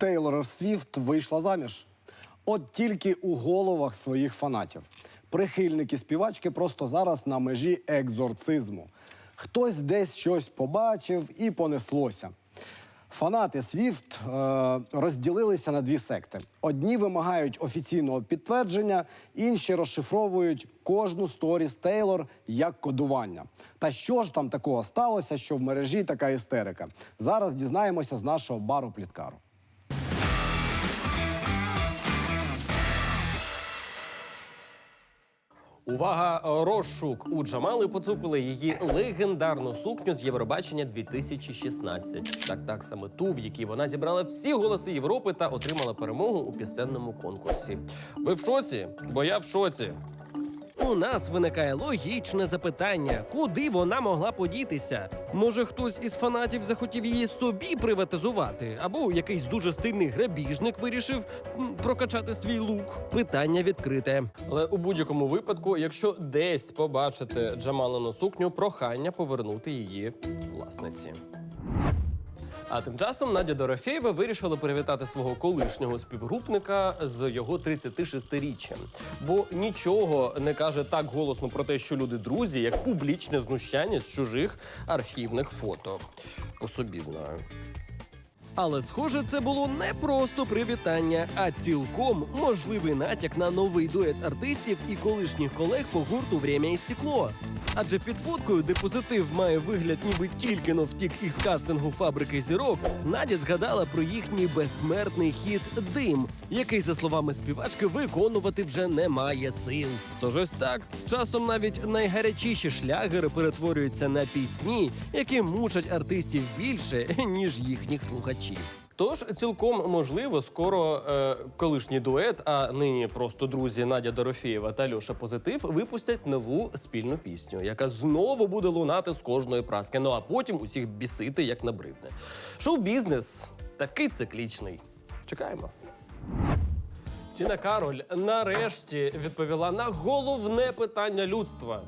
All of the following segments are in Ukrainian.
Тейлор Свіфт вийшла заміж. От тільки у головах своїх фанатів. Прихильники співачки просто зараз на межі екзорцизму. Хтось десь щось побачив і понеслося. Фанати Свіфт е, розділилися на дві секти: одні вимагають офіційного підтвердження, інші розшифровують кожну сторіс Тейлор як кодування. Та що ж там такого сталося, що в мережі така істерика? Зараз дізнаємося з нашого бару пліткару. Увага, розшук! У Джамали поцупили її легендарну сукню з Євробачення 2016. Так, так саме ту, в якій вона зібрала всі голоси Європи та отримала перемогу у пісенному конкурсі. Ви в шоці? Бо я в шоці. У нас виникає логічне запитання: куди вона могла подітися? Може, хтось із фанатів захотів її собі приватизувати, або якийсь дуже стильний грабіжник вирішив прокачати свій лук. Питання відкрите. Але у будь-якому випадку, якщо десь побачите Джамалину сукню, прохання повернути її власниці. А тим часом Надя Дорофєєва вирішила привітати свого колишнього співгрупника з його 36-річчям. Бо нічого не каже так голосно про те, що люди друзі, як публічне знущання з чужих архівних фото. По собі знаю. Але схоже, це було не просто привітання, а цілком можливий натяк на новий дует артистів і колишніх колег по гурту «Время і стекло. Адже під фоткою, де позитив має вигляд, ніби тільки но втік із кастингу фабрики зірок, Надя згадала про їхній безсмертний хіт Дим, який, за словами співачки, виконувати вже немає сил. Тож ось так часом навіть найгарячіші шлягери перетворюються на пісні, які мучать артистів більше ніж їхніх слухачів. Тож цілком можливо, скоро е, колишній дует, а нині просто друзі Надя Дорофєєва та Льоша Позитив випустять нову спільну пісню, яка знову буде лунати з кожної праски. Ну а потім усіх бісити як набридне. Шоу-бізнес такий циклічний. Чекаємо. Тіна Кароль нарешті відповіла на головне питання людства.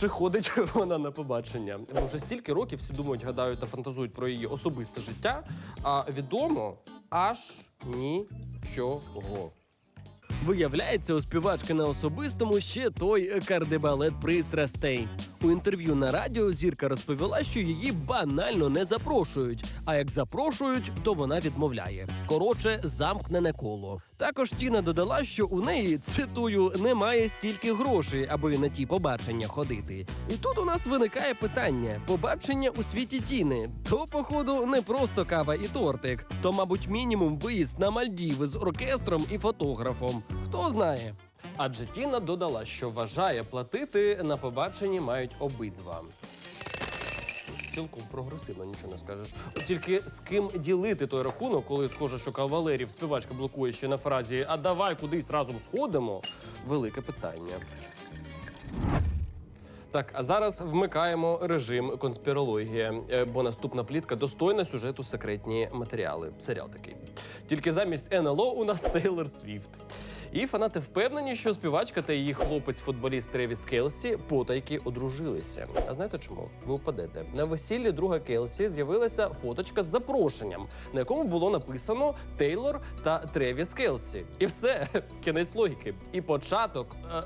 Чи ходить вона на побачення? Бо вже стільки років всі думають, гадають та фантазують про її особисте життя, а відомо аж нічого. Виявляється, у співачки на особистому ще той кардебалет пристрастей. У інтерв'ю на радіо зірка розповіла, що її банально не запрошують. А як запрошують, то вона відмовляє. Коротше, замкнене коло. Також Тіна додала, що у неї цитую немає стільки грошей, аби на ті побачення ходити. І тут у нас виникає питання: побачення у світі Тіни. То, походу, не просто кава і тортик, то, мабуть, мінімум виїзд на Мальдіви з оркестром і фотографом. Хто знає. Адже Тіна додала, що вважає, платити на побаченні мають обидва. Цілком прогресивно, нічого не скажеш. От тільки з ким ділити той рахунок, коли схоже, що кавалерів співачка блокує ще на фразі А давай кудись разом сходимо. Велике питання. Так, а зараз вмикаємо режим конспірологія, е, бо наступна плітка достойна сюжету секретні матеріали. Серіал такий. Тільки замість НЛО у нас Тейлор Свіфт. І фанати впевнені, що співачка та її хлопець-футболіст Тревіс Келсі потайки одружилися. А знаєте чому? Ви впадете на весіллі друга Келсі з'явилася фоточка з запрошенням, на якому було написано Тейлор та Тревіс Келсі. І все, кінець логіки. І початок. е,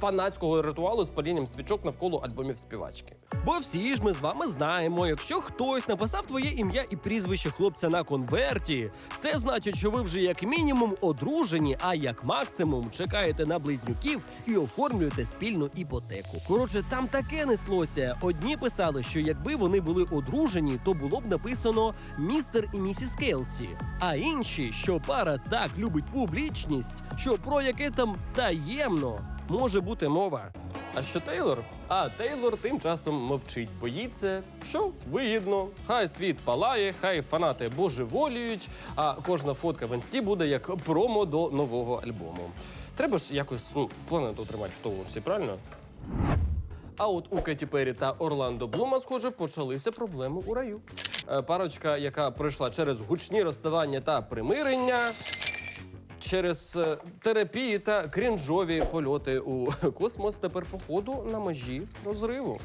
Фанатського ритуалу з палінням свічок навколо альбомів співачки. Бо всі ж ми з вами знаємо, якщо хтось написав твоє ім'я і прізвище хлопця на конверті, це значить, що ви вже як мінімум одружені, а як максимум чекаєте на близнюків і оформлюєте спільну іпотеку. Коротше, там таке неслося. Одні писали, що якби вони були одружені, то було б написано містер і місіс Келсі. А інші, що пара так любить публічність, що про яке там таємно може бути мова. А що Тейлор? А Тейлор тим часом мовчить, боїться, що вигідно. Хай світ палає, хай фанати божеволіють, а кожна фотка в інсті буде як промо до нового альбому. Треба ж якось ну, планету тримати в тонусі, правильно? А от у Кеті Перрі та Орландо Блума, схоже, почалися проблеми у раю. Е, Парочка, яка пройшла через гучні розставання та примирення, через е, терапії та крінжові польоти у космос, тепер походу на межі розриву.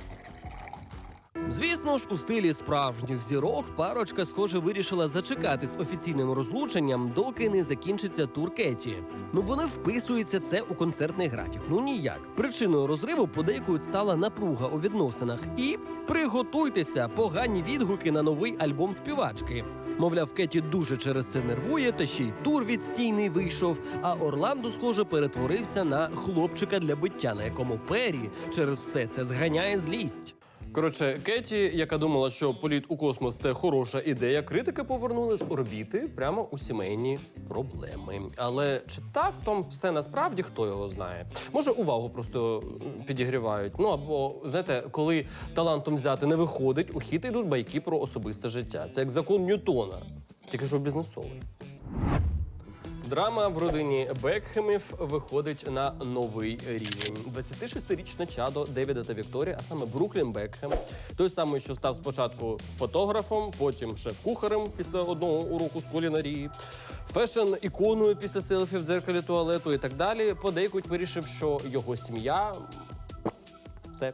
Звісно ж, у стилі справжніх зірок парочка, схоже, вирішила зачекати з офіційним розлученням, доки не закінчиться тур Кеті. Ну бо не вписується це у концертний графік. Ну ніяк. Причиною розриву подейкують стала напруга у відносинах. І приготуйтеся погані відгуки на новий альбом співачки. Мовляв, Кеті дуже через це нервує, та ще й тур відстійний вийшов. А Орландо, схоже, перетворився на хлопчика для биття, на якому Пері через все це зганяє злість. Коротше, Кеті, яка думала, що політ у космос це хороша ідея, критики повернули з орбіти прямо у сімейні проблеми. Але чи так там все насправді хто його знає? Може, увагу просто підігрівають. Ну або знаєте, коли талантом взяти не виходить, у хід йдуть байки про особисте життя. Це як закон Ньютона, тільки що бізнесовий. Драма в родині Бекхемів виходить на новий рівень. 26-річне чадо Девіда та Вікторії, а саме Бруклін Бекхем, той самий, що став спочатку фотографом, потім шеф-кухарем після одного уроку з кулінарії, фешн-іконою після селфі в зеркалі туалету і так далі. Подейкуть вирішив, що його сім'я все.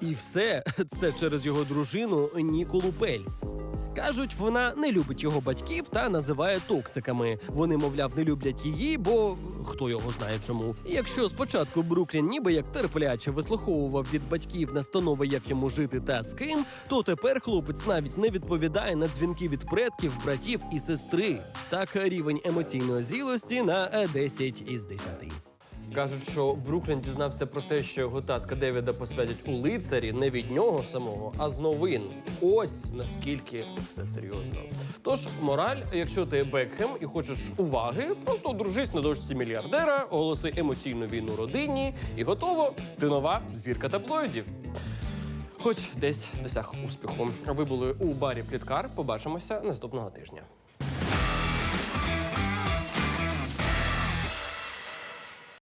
І все це через його дружину Ніколу Пельц. Кажуть, вона не любить його батьків та називає токсиками. Вони, мовляв, не люблять її, бо хто його знає чому. Якщо спочатку Бруклін ніби як терпляче вислуховував від батьків настанови, як йому жити та з ким, то тепер хлопець навіть не відповідає на дзвінки від предків, братів і сестри. Так рівень емоційної зрілості на е, 10 із 10. Кажуть, що Бруклін дізнався про те, що його татка Девіда посвятять у лицарі не від нього самого, а з новин. Ось наскільки все серйозно. Тож, мораль, якщо ти Бекхем і хочеш уваги, просто одружись на дочці мільярдера, оголоси емоційну війну родині, і готово. Ти нова зірка таблоїдів. Хоч десь досяг успіху. Ви були у барі Пліткар. Побачимося наступного тижня.